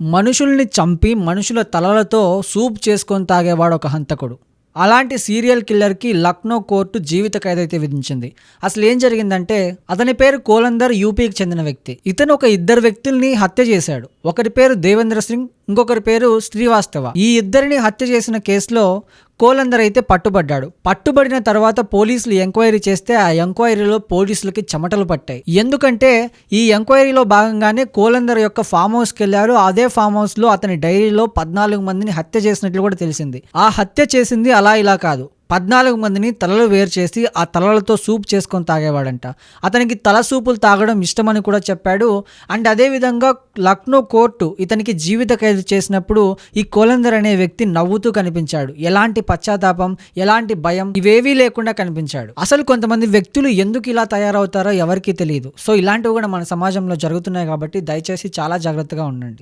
మనుషుల్ని చంపి మనుషుల తలలతో సూప్ చేసుకొని తాగేవాడు ఒక హంతకుడు. అలాంటి సీరియల్ కిల్లర్కి లక్నో కోర్టు జీవిత ఖైదైతే విధించింది. అసలు ఏం జరిగిందంటే అతని పేరు కోలందర్ యూపీకి చెందిన వ్యక్తి. ఇతను ఒక ఇద్దరు వ్యక్తుల్ని హత్య చేశాడు. ఒకరి పేరు దేవేంద్ర సింగ్ ఇంకొకరి పేరు శ్రీవాస్తవ. ఈ ఇద్దరిని హత్య చేసిన కేసులో కోలందర్ అయితే పట్టుబడ్డాడు. పట్టుబడిన తర్వాత పోలీసులు ఎంక్వైరీ చేస్తే ఆ ఎంక్వైరీలో పోలీసులకి చెమటలు పట్టాయి. ఎందుకంటే ఈ ఎంక్వైరీలో భాగంగానే కోలందర్ యొక్క ఫామ్ హౌస్కి వెళ్ళారు. అదే ఫామ్ హౌస్లో అతని డైరీలో పద్నాలుగు మందిని హత్య చేసినట్లు కూడా తెలిసింది. ఆ హత్య చేసింది అలా ఇలా కాదు. పద్నాలుగు మందిని తలలు వేరు చేసి ఆ తలలతో సూప్ చేసుకొని తాగేవాడంట. అతనికి తల సూపులు తాగడం ఇష్టమని కూడా చెప్పాడు. అండ్ అదేవిధంగా లక్నో కోర్టు ఇతనికి జీవిత ఖైదు చేసినప్పుడు ఈ కోలందర్ అనే వ్యక్తి నవ్వుతూ కనిపించాడు. ఎలాంటి పశ్చాత్తాపం ఎలాంటి భయం ఇవేవీ లేకుండా కనిపించాడు. అసలు కొంతమంది వ్యక్తులు ఎందుకు ఇలా తయారవుతారో ఎవరికీ తెలియదు సో ఇలాంటివి కూడా మన సమాజంలో జరుగుతున్నాయి కాబట్టి దయచేసి చాలా జాగ్రత్తగా ఉండండి.